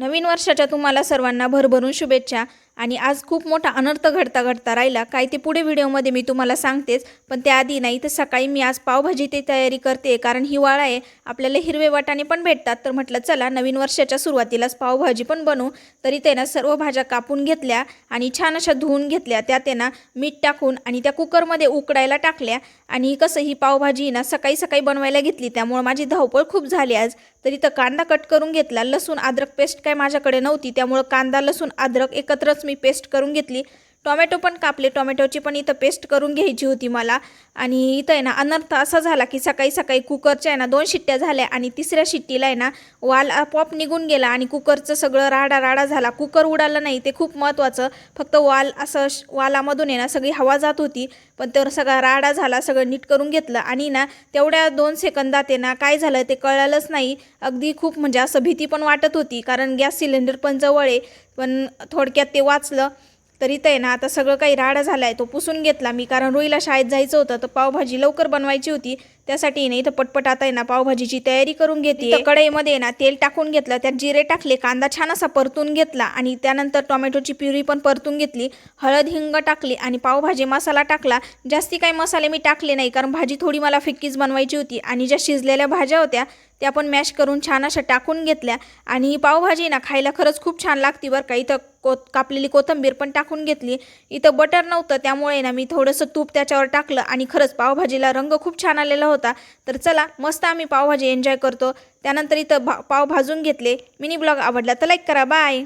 नवीन वर्षाच्या तुम्हाला सर्वांना भरभरून शुभेच्छा. आणि आज खूप मोठा अनर्थ घडता घडता राहिला. काय ते पुढे व्हिडिओमध्ये मी तुम्हाला सांगतेच पण त्याआधी नाही तर सकाळी मी आज पावभाजी ते तयारी करते कारण हिवाळा आहे आपल्याला हिरवे वाटाणे पण भेटतात. तर म्हटलं चला नवीन वर्षाच्या सुरुवातीलाच पावभाजी पण बनवू. तरी त्यानं सर्व भाज्या कापून घेतल्या आणि छान अशा धुवून घेतल्या. त्या त्यांना मीठ टाकून आणि त्या कुकरमध्ये उकडायला टाकल्या. आणि कसं ही पावभाजी ना सकाळी सकाळी बनवायला घेतली. त्यामुळे माझी धावपळ खूप झाली आज. तरी तर कांदा कट करून घेतला. लसूण अद्रक पेस्ट काय माझ्याकडे नव्हती. त्यामुळं कांदा लसूण अद्रक एकत्रच मी पेस्ट करून घेतली. टोमॅटो पण कापले. टोमॅटोची पण इथं पेस्ट करून घ्यायची होती मला. आणि इथं आहे ना अनर्थ असा झाला की सकाळी सकाळी कुकरच्या आहे ना दोन शिट्ट्या झाल्या आणि तिसऱ्या शिट्टीला आहे ना वाल आपोआप निघून गेला आणि कुकरचं सगळं राडा राडा झाला. कुकर उडालं नाही ते खूप महत्त्वाचं फक्त वाल असं वालामधून आहे ना सगळी हवा जात होती. पण तर सगळा राडा झाला सगळं नीट करून घेतलं. आणि ना तेवढ्या दोन सेकंदात आहे ना काय झालं ते कळालंच नाही. अगदी खूप म्हणजे असं भीती पण वाटत होती कारण गॅस सिलेंडर पण जवळ आहे. पण थोडक्यात ते वाचलं. तर इथं आहे ना आता सगळं काही राडा झाला आहे तो पुसून घेतला मी. कारण रुईला शाळेत जायचं होतं तर पावभाजी लवकर बनवायची होती. त्यासाठी ना इथं पटपट आता आहे ना पावभाजीची तयारी करून घेते. कढईमध्ये आहे ना तेल टाकून घेतलं त्यात जिरे टाकले कांदा छान असा परतून घेतला आणि त्यानंतर टोमॅटोची प्युरी पण परतून घेतली. हळद हिंग टाकली आणि पावभाजी मसाला टाकला. जास्ती काही मसाले मी टाकले नाही कारण भाजी थोडी मला फिक्कीच बनवायची होती आणि ज्या शिजलेल्या भाज्या होत्या त्या पण मॅश करून छान अशा टाकून घेतल्या. आणि ही पावभाजी ना खायला खरंच खूप छान लागती बरं का. इथं को कापलेली कोथिंबीर पण टाकून घेतली. इथं बटर नव्हतं त्यामुळे ना मी थोडंसं तूप त्याच्यावर टाकलं आणि खरंच पावभाजीला रंग खूप छान आलेला होता. तर चला मस्त आम्ही पावभाजी एन्जॉय करतो. त्यानंतर इथं भा पाव भाजून घेतले. मिनी ब्लॉग आवडला तर लाईक करा. बाय